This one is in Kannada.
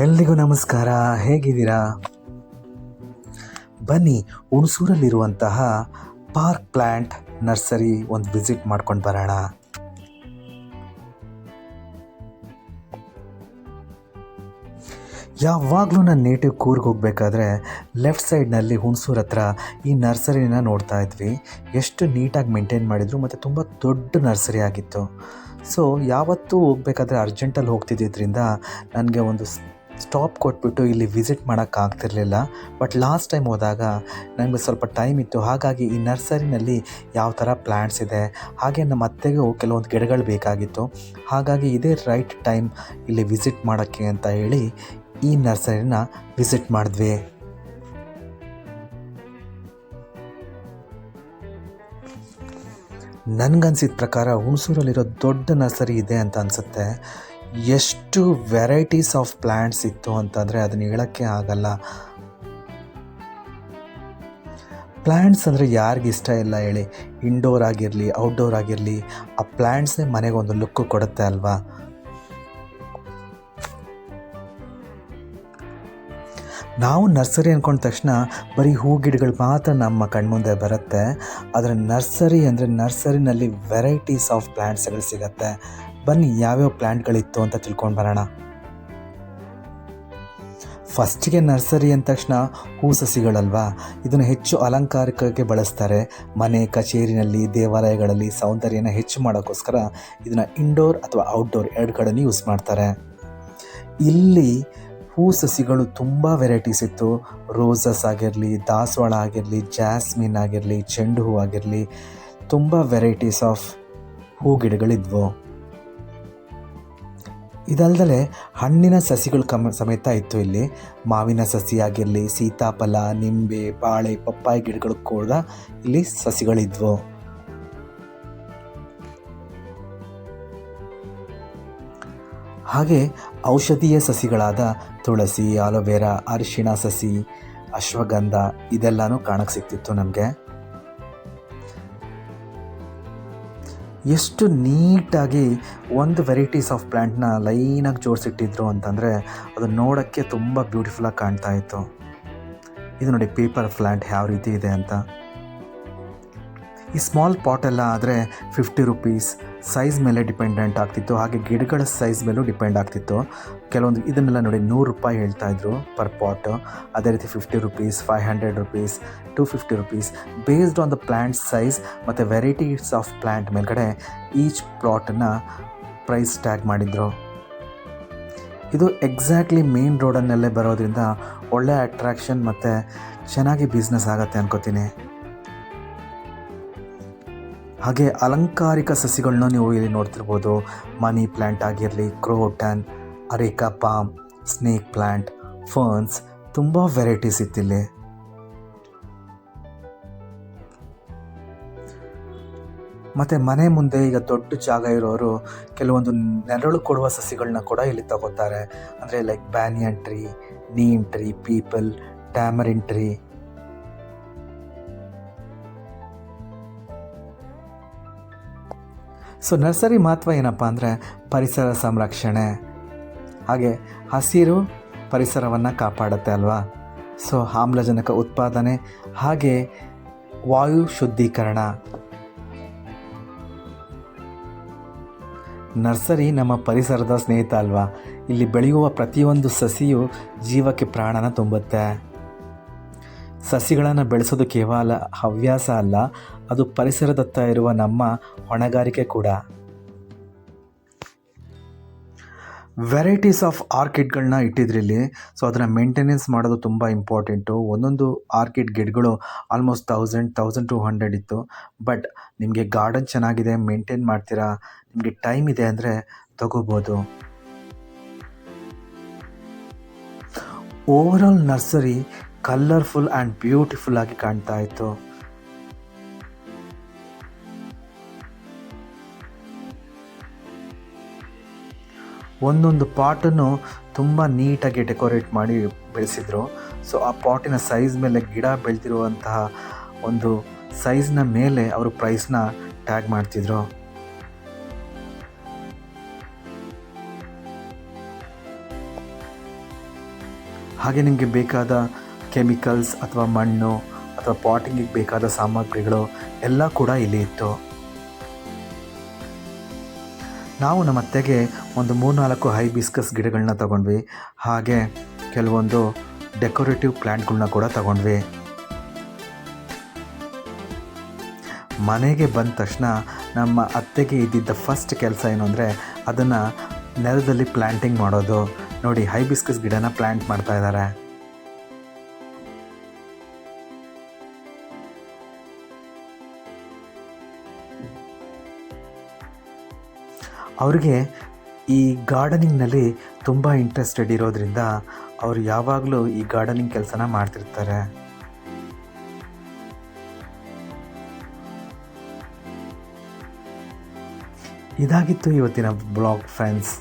ಎಲ್ರಿಗೂ ನಮಸ್ಕಾರ. ಹೇಗಿದ್ದೀರಾ? ಬನ್ನಿ, ಹುಣಸೂರಲ್ಲಿರುವಂತಹ ಪಾರ್ಕ್ ಪ್ಲ್ಯಾಂಟ್ ನರ್ಸರಿ ಒಂದು ವಿಸಿಟ್ ಮಾಡ್ಕೊಂಡು ಬರೋಣ. ಯಾವಾಗಲೂ ನಾನು ನೇಟಿವ್ ಕೂರ್ಗೆ ಹೋಗಬೇಕಾದ್ರೆ ಲೆಫ್ಟ್ ಸೈಡ್ನಲ್ಲಿ ಹುಣಸೂರು ಹತ್ರ ಈ ನರ್ಸರಿನ ನೋಡ್ತಾ ಇದ್ವಿ. ಎಷ್ಟು ನೀಟಾಗಿ ಮೇಂಟೈನ್ ಮಾಡಿದರು ಮತ್ತು ತುಂಬ ದೊಡ್ಡ ನರ್ಸರಿ ಆಗಿತ್ತು. ಸೊ ಯಾವತ್ತೂ ಹೋಗಬೇಕಾದ್ರೆ ಅರ್ಜೆಂಟಲ್ಲಿ ಹೋಗ್ತಿದ್ದಿದ್ರಿಂದ ನನಗೆ ಒಂದು ಸ್ಟಾಪ್ ಕೊಟ್ಬಿಟ್ಟು ಇಲ್ಲಿ ವಿಸಿಟ್ ಮಾಡೋಕ್ಕಾಗ್ತಿರ್ಲಿಲ್ಲ ಬಟ್ ಲಾಸ್ಟ್ ಟೈಮ್ ಹೋದಾಗ ನನಗೆ ಸ್ವಲ್ಪ ಟೈಮ್ ಇತ್ತು. ಹಾಗಾಗಿ ಈ ನರ್ಸರಿನಲ್ಲಿ ಯಾವ ಥರ ಪ್ಲ್ಯಾಂಟ್ಸ್ ಇದೆ, ಹಾಗೆ ನಮ್ಮ ಅತ್ತೆಗೂ ಕೆಲವೊಂದು ಗಿಡಗಳು ಬೇಕಾಗಿತ್ತು. ಹಾಗಾಗಿ ಇದೇ ರೈಟ್ ಟೈಮ್ ಇಲ್ಲಿ ವಿಸಿಟ್ ಮಾಡೋಕ್ಕೆ ಅಂತ ಹೇಳಿ ಈ ನರ್ಸರಿನ ವಿಸಿಟ್ ಮಾಡಿದ್ವಿ. ನನಗನ್ಸಿದ ಪ್ರಕಾರ ಹುಣಸೂರಲ್ಲಿರೋ ದೊಡ್ಡ ನರ್ಸರಿ ಇದೆ ಅಂತ ಅನಿಸುತ್ತೆ. ಎಷ್ಟು ವೆರೈಟೀಸ್ ಆಫ್ ಪ್ಲ್ಯಾಂಟ್ಸ್ ಇತ್ತು ಅಂತಂದರೆ ಅದನ್ನ ಹೇಳೋಕ್ಕೆ ಆಗಲ್ಲ. ಪ್ಲ್ಯಾಂಟ್ಸ್ ಅಂದರೆ ಯಾರಿಗೆ ಇಷ್ಟ ಇಲ್ಲ ಹೇಳಿ. ಇಂಡೋರ್ ಆಗಿರಲಿ ಔಟ್ಡೋರ್ ಆಗಿರಲಿ, ಆ ಪ್ಲ್ಯಾಂಟ್ಸೇ ಮನೆಗೆ ಒಂದು ಲುಕ್ ಕೊಡುತ್ತೆ ಅಲ್ವಾ? ನಾವು ನರ್ಸರಿ ಅಂದ್ಕೊಂಡ ತಕ್ಷಣ ಬರೀ ಹೂ ಗಿಡಗಳು ಮಾತ್ರ ನಮ್ಮ ಕಣ್ಮುಂದೆ ಬರುತ್ತೆ. ಆದರೆ ನರ್ಸರಿ ಅಂದರೆ ನರ್ಸರಿನಲ್ಲಿ ವೆರೈಟೀಸ್ ಆಫ್ ಪ್ಲ್ಯಾಂಟ್ಸ್ಗಳು ಸಿಗುತ್ತೆ. ಬನ್ನಿ, ಯಾವ್ಯಾವ ಪ್ಲ್ಯಾಂಟ್ಗಳಿತ್ತು ಅಂತ ತಿಳ್ಕೊಂಡು ಬರೋಣ. ಫಸ್ಟಿಗೆ ನರ್ಸರಿ ಅಂದ ತಕ್ಷಣ ಹೂ ಸಸಿಗಳಲ್ವಾ? ಇದನ್ನು ಹೆಚ್ಚು ಅಲಂಕಾರಿಕಕ್ಕೆ ಬಳಸ್ತಾರೆ. ಮನೆ, ಕಚೇರಿನಲ್ಲಿ, ದೇವಾಲಯಗಳಲ್ಲಿ ಸೌಂದರ್ಯನ ಹೆಚ್ಚು ಮಾಡೋಕ್ಕೋಸ್ಕರ ಇದನ್ನು ಇಂಡೋರ್ ಅಥವಾ ಔಟ್ಡೋರ್ ಎರಡು ಕಡೆನೂ ಯೂಸ್ ಮಾಡ್ತಾರೆ. ಇಲ್ಲಿ ಹೂ ಸಸಿಗಳು ತುಂಬ ವೆರೈಟೀಸ್ ಇತ್ತು. ರೋಸಸ್ ಆಗಿರಲಿ, ದಾಸವಾಳ ಆಗಿರಲಿ ಜಾಸ್ಮಿನ್ ಆಗಿರಲಿ, ಚೆಂಡು ಹೂ ಆಗಿರಲಿ, ತುಂಬ ವೆರೈಟೀಸ್ ಆಫ್ ಹೂ ಗಿಡಗಳಿದ್ವು. ಇದಲ್ದಲೆ ಹಣ್ಣಿನ ಸಸಿಗಳು ಕಮ, ಸಮೇತ ಇತ್ತು ಇಲ್ಲಿ. ಮಾವಿನ ಸಸಿ ಆಗಿರಲಿ ಸೀತಾಫಲ, ನಿಂಬೆ, ಬಾಳೆ, ಪಪ್ಪಾಯಿ ಗಿಡಗಳು ಕೂಡ ಇಲ್ಲಿ ಸಸಿಗಳಿದ್ವು. ಹಾಗೆ ಔಷಧೀಯ ಸಸಿಗಳಾದ ತುಳಸಿ, ಆಲೋವೆರಾ, ಅರಿಶಿಣ ಸಸಿ, ಅಶ್ವಗಂಧ ಇದೆಲ್ಲನೂ ಕಾಣಕ್ಕೆ ಸಿಗ್ತಿತ್ತು ನಮಗೆ. ಎಷ್ಟು ನೀಟಾಗಿ ಒಂದು ವೆರೈಟೀಸ್ ಆಫ್ ಪ್ಲ್ಯಾಂಟ್ನ ಲೈನಾಗಿ ಜೋಡಿಸಿಟ್ಟಿದ್ರು ಅಂತಂದರೆ ಅದು ನೋಡೋಕ್ಕೆ ತುಂಬ ಬ್ಯೂಟಿಫುಲ್ಲಾಗಿ ಕಾಣ್ತಾ ಇತ್ತು. ಇದು ನೋಡಿ ಪೇಪರ್ ಪ್ಲ್ಯಾಂಟ್ ಯಾವ ರೀತಿ ಇದೆ ಅಂತ. ಈ ಸ್ಮಾಲ್ ಪಾಟ್ ಎಲ್ಲ ಆದರೆ ಫಿಫ್ಟಿ ರುಪೀಸ್ ಸೈಜ್ ಮೇಲೆ ಡಿಪೆಂಡೆಂಟ್ ಆಗ್ತಿತ್ತು. ಹಾಗೆ ಗಿಡಗಳ ಸೈಜ್ ಮೇಲೂ ಡಿಪೆಂಡ್ ಆಗ್ತಿತ್ತು. ಕೆಲವೊಂದು ಇದನ್ನೆಲ್ಲ ನೋಡಿ ನೂರು ರೂಪಾಯಿ ಹೇಳ್ತಾಯಿದ್ರು ಪರ್ ಪಾಟ್ ಅದೇ ರೀತಿ fifty rupees five hundred rupees to fifty rupees based on the plant size ಮತ್ತು ವೆರೈಟೀಸ್ ಆಫ್ ಪ್ಲ್ಯಾಂಟ್ ಮೇಲ್ಗಡೆ ಈಚ್ ಪ್ಲಾಟನ್ನು ಪ್ರೈಸ್ ಟ್ಯಾಗ್ ಮಾಡಿದರು. ಇದು ಎಕ್ಸಾಕ್ಟ್ಲಿ ಮೇನ್ ರೋಡನ್ನಲ್ಲೇ ಬರೋದ್ರಿಂದ ಒಳ್ಳೆ ಅಟ್ರಾಕ್ಷನ್ ಮತ್ತು ಚೆನ್ನಾಗಿ ಬಿಸ್ನೆಸ್ ಆಗುತ್ತೆ ಅನ್ಕೋತೀನಿ. ಹಾಗೆ ಅಲಂಕಾರಿಕ ಸಸಿಗಳನ್ನ ನೀವು ಇಲ್ಲಿ ನೋಡ್ತಿರ್ಬೋದು. ಮನಿ ಪ್ಲ್ಯಾಂಟ್ ಆಗಿರಲಿ, croton, areca, palm, snake plant ferns, ತುಂಬ ವೆರೈಟೀಸ್ ಇತ್ತಿಲ್ಲಿ. ಮತ್ತು ಮನೆ ಮುಂದೆ ಈಗ ದೊಡ್ಡ ಜಾಗ ಇರೋರು ಕೆಲವೊಂದು ನೆರಳು ಕೊಡುವ ಸಸಿಗಳನ್ನ ಕೂಡ ಇಲ್ಲಿ ತಗೋತಾರೆ. ಅಂದರೆ like banyan tree neem tree peepal tamarind tree so nursery ಮಹತ್ವ ಏನಪ್ಪ ಅಂದರೆ ಪರಿಸರ ಸಂರಕ್ಷಣೆ. ಹಾಗೆ ಹಸಿರು ಪರಿಸರವನ್ನು ಕಾಪಾಡುತ್ತೆ ಅಲ್ವಾ? ಸೊ ಆಮ್ಲಜನಕ ಉತ್ಪಾದನೆ ಹಾಗೆ ವಾಯು ಶುದ್ಧೀಕರಣ. ನರ್ಸರಿ ನಮ್ಮ ಪರಿಸರದ ಸ್ನೇಹಿತ ಅಲ್ವಾ? ಇಲ್ಲಿ ಬೆಳೆಯುವ ಪ್ರತಿಯೊಂದು ಸಸಿಯು ಜೀವಕ್ಕೆ ಪ್ರಾಣನ ತುಂಬುತ್ತೆ. ಸಸಿಗಳನ್ನು ಬೆಳೆಸೋದು ಕೇವಲ ಹವ್ಯಾಸ ಅಲ್ಲ ಅದು ಪರಿಸರದತ್ತ ಇರುವ ನಮ್ಮ ಹೊಣೆಗಾರಿಕೆ ಕೂಡ. ವೆರೈಟೀಸ್ ಆಫ್ ಆರ್ಕಿಡ್ಗಳನ್ನ ಇಟ್ಟಿದ್ರಿಲ್ಲಿ ಸೊ ಅದನ್ನು ಮೇಂಟೆನೆನ್ಸ್ ಮಾಡೋದು ತುಂಬ ಇಂಪಾರ್ಟೆಂಟು ಒಂದೊಂದು ಆರ್ಕಿಡ್ ಗಿಡಗಳು almost thousand thousand two hundred ಇತ್ತು. ಬಟ್ ನಿಮಗೆ ಗಾರ್ಡನ್ ಚೆನ್ನಾಗಿದೆ ಮೇಂಟೈನ್ ಮಾಡ್ತೀರಾ? ನಿಮಗೆ ಟೈಮ್ ಇದೆ ಅಂದರೆ ತಗೋಬೋದು. Overall nursery colourful and beautiful ಆಗಿ ಕಾಣ್ತಾ ಇತ್ತು. ಒಂದೊಂದು ಪಾಟನ್ನು ತುಂಬ ನೀಟಾಗಿ ಡೆಕೋರೇಟ್ ಮಾಡಿ ಬೆಳೆಸಿದರು. ಸೊ ಆ ಪಾಟಿನ ಸೈಜ್ ಮೇಲೆ ಗಿಡ ಬೆಳೆದಿರುವಂತಹ ಒಂದು ಸೈಜ್ನ ಮೇಲೆ ಅವರು ಪ್ರೈಸ್ನ ಟ್ಯಾಗ್ ಮಾಡ್ತಿದ್ರು. ಹಾಗೆ ನಿಮಗೆ ಬೇಕಾದ ಕೆಮಿಕಲ್ಸ್ ಅಥವಾ ಮಣ್ಣು ಅಥವಾ ಪಾಟಿಂಗಿಗೆ ಬೇಕಾದ ಸಾಮಗ್ರಿಗಳು ಎಲ್ಲ ಕೂಡ ಇಲ್ಲಿ ಇತ್ತು. ನಾವು ನಮ್ಮ ಅತ್ತೆಗೆ ಒಂದು ಮೂರ್ನಾಲ್ಕು ಹೈಬಿಸ್ಕಸ್ ಗಿಡಗಳನ್ನ ತಗೊಂಡ್ವಿ. ಹಾಗೆ ಕೆಲವೊಂದು ಡೆಕೋರೇಟಿವ್ ಪ್ಲ್ಯಾಂಟ್ಗಳನ್ನ ಕೂಡ ತಗೊಂಡ್ವಿ. ಮನೆಗೆ ಬಂದ ತಕ್ಷಣ ನಮ್ಮ ಅತ್ತೆಗೆ ಇದ್ದಿದ್ದ ಫಸ್ಟ್ ಕೆಲಸ ಏನು ಅಂದರೆ ಅದನ್ನು ನೆಲದಲ್ಲಿ ಪ್ಲ್ಯಾಂಟಿಂಗ್ ಮಾಡೋದು. ನೋಡಿ ಹೈಬಿಸ್ಕಸ್ ಗಿಡನ ಪ್ಲ್ಯಾಂಟ್ ಮಾಡ್ತಾ ಇದ್ದಾರೆ ಅವ್ರಿಗೆ ಈ ಗಾರ್ಡನಿಂಗ್ನಲ್ಲಿ ತುಂಬ ಇಂಟ್ರೆಸ್ಟೆಡ್ ಇರೋದ್ರಿಂದ ಅವರು ಯಾವಾಗಲೂ ಈ ಗಾರ್ಡನಿಂಗ್ ಕೆಲಸನ ಮಾಡ್ತಿರ್ತಾರೆ. ಇದಾಗಿತ್ತು ಇವತ್ತಿನ ಬ್ಲಾಗ್ ಫ್ರೆಂಡ್ಸ್